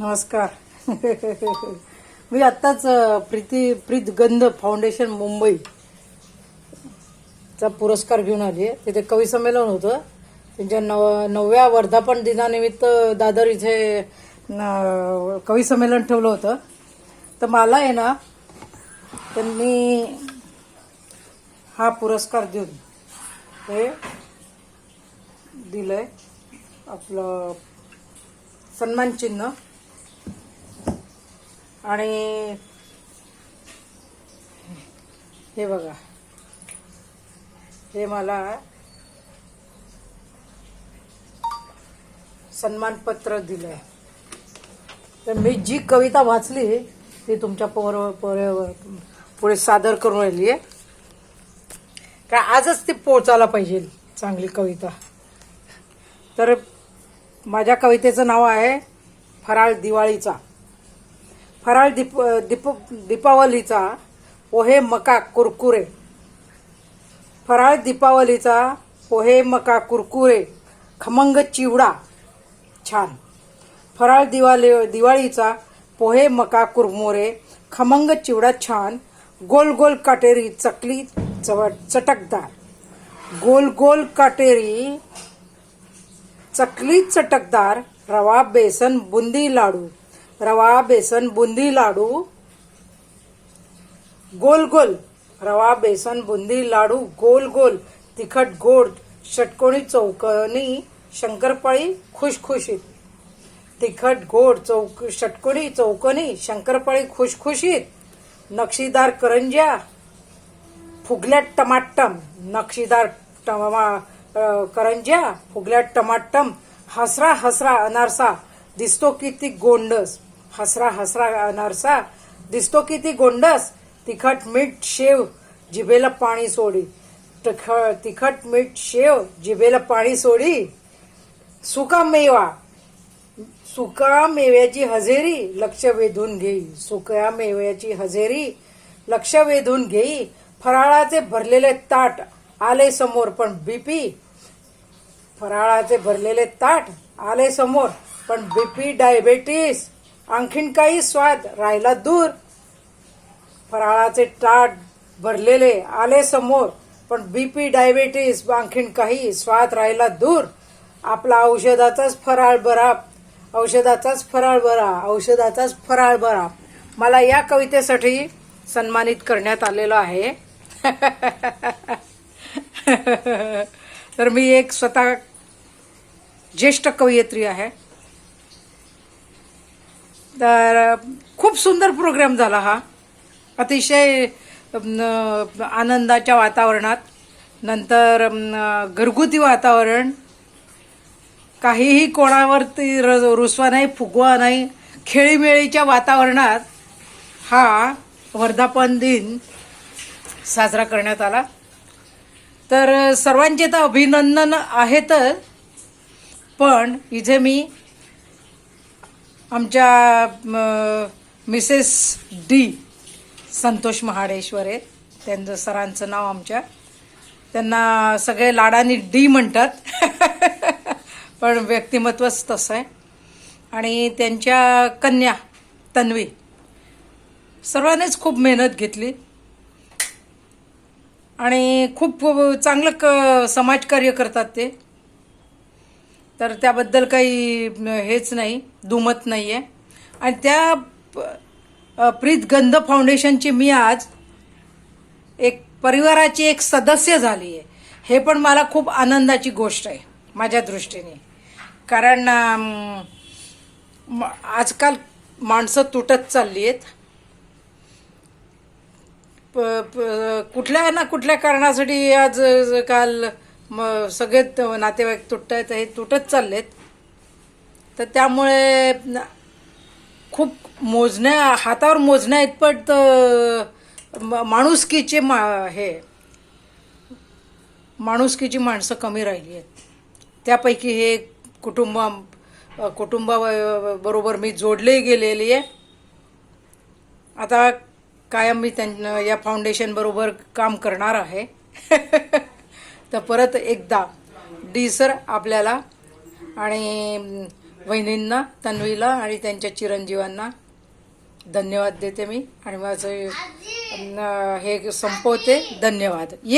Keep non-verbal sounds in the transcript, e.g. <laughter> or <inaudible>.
नमस्कार. <laughs> मी आत्ताच प्रीती प्रीत गंध फाउंडेशन मुंबई चा पुरस्कार घेऊन आली आहे. तिथे कवी संमेलन होतं. त्यांच्या नव नवव्या वर्धापन दिनानिमित्त दादर इथे कवी संमेलन ठेवलं होतं. तर मला आहे ना त्यांनी हा पुरस्कार देऊन हे दिलं आहे आपलं सन्मान चिन्ह. आणि हे बघा. हे मला सन्मानपत्र दिलंय. तर मी जी कविता वाचली ती तुमच्या पोर पोर- पुढे सादर करून राहिली आहे. का आजच ती पोचायला पाहिजे चांगली कविता. तर माझ्या कवितेचं नाव आहे फराळ दिवाळीचा. फराळ दीप दीप दीपावलीचा पोहे मका कुरकुरे. फराळ दीपावलीचा पोहे मका कुरकुरे खमंग चिवडा. छान. फराळ दिवाळी दिवाळीचा पोहे मका कुरमुरे खमंग चिवडा छान. गोल गोल काटेरी चकली चवट चटकदार. गोल गोल काटेरी चकली चटकदार रवा बेसन बुंदी लाडू. रवा बेसन बुंदी लाडू. गोल गोल. रवा बेसन बुंदी लाडू गोल गोल. तिखट गोड. षटकोणी चौकणी. शंकरपाळी खुशखुशीत. तिखट गोड चौक षटकोणी चौकणी. शंकरपाळी खुशखुशीत. नक्षीदार करंज्या. फुगल्यात टमाटम. नक्षीदार टमा करंज्या. फुगल्यात टमाटम. हसरा हसरा अनारसा. दिसतो किती गोंडस. हसरा हसरा अनारसा दिसतो किती गोंडस. तिखट मीठ शेव जिभेला पाणी सोडी. तख- तिखट मीठ शेव जिभेला पाणी सोडी. सुका मेवा सुका मेव्याची हजेरी लक्ष वेधून घेई. सुक्या मेव्याची हजेरी लक्ष वेधून घेई. फराळाचे भरलेले ताट आले समोर पण बीपी. फराळाचे भरलेले ताट आले समोर पण बीपी डायबेटीस. आणखीन काही स्वाद राहिला दूर. फराळाचे ताट भरलेले आले समोर पण बीपी डायबेटीस आणखीन काही स्वाद राहिला दूर. आपला औषधाचाच फराळ बरा औषधाचाच फराळ बरा औषधाचाच फराळ बरा. मला या कवितेसाठी सन्मानित करण्यात आलेलं आहे. <laughs> तर मी एक स्वतः ज्येष्ठ कवयित्री आहे. तर खूप सुंदर प्रोग्राम झाला हा. अतिशय आनंदाच्या वातावरणात. नंतर घरगुती वातावरण. काहीही कोणावरती र- रुसवा नाही फुगवा नाही खेळीमेळीच्या वातावरणात हा वर्धापन दिन साजरा करण्यात आला. तर सर्वांचे तर अभिनंदन आहेतच पण इथे मी आमच्या मिसेस डी संतोष महाडेश्वर आहेत त्यांचं सरांचं नाव आमच्या. त्यांना सगळे लाडानी डी म्हणतात. <laughs> पण व्यक्तिमत्वच तसं आहे. आणि त्यांच्या कन्या तन्वी. सर्वांनीच खूप मेहनत घेतली. आणि खूप चांगलं क समाजकार्य करतात ते. तर त्याबद्दल काही हेच नाही दुमत नाही आहे आणि त्या प्रीतगंध प्रीत गंध फाउंडेशनची मी आज एक परिवाराची एक सदस्य झाली आहे हे पण मला खूप आनंदाची गोष्ट आहे माझ्या दृष्टीने. कारण म- आजकाल माणसं तुटत चालली आहेत प- प- कुठल्या ना कुठल्या कारणासाठी आज काल मग सगळे नातेवाईक तुटत आहेत हे तुटत चाललेत. तर त्यामुळे खूप मोजण्या हातावर मोजण्या इतपत माणुसकीचे मा हे माणुसकीची माणसं कमी राहिली आहेत. त्यापैकी हे कुटुंब कुटुंबाबरोबर मी जोडले गेलेली आहे. आता कायम मी त्यां या फाउंडेशनबरोबर काम करणार आहे. <laughs> तर परत एकदा डी सर आपल्याला आणि वहिनींना तन्वीला आणि त्यांच्या चिरंजीवांना धन्यवाद देते मी. आणि माझं हे संपवते. धन्यवाद. ये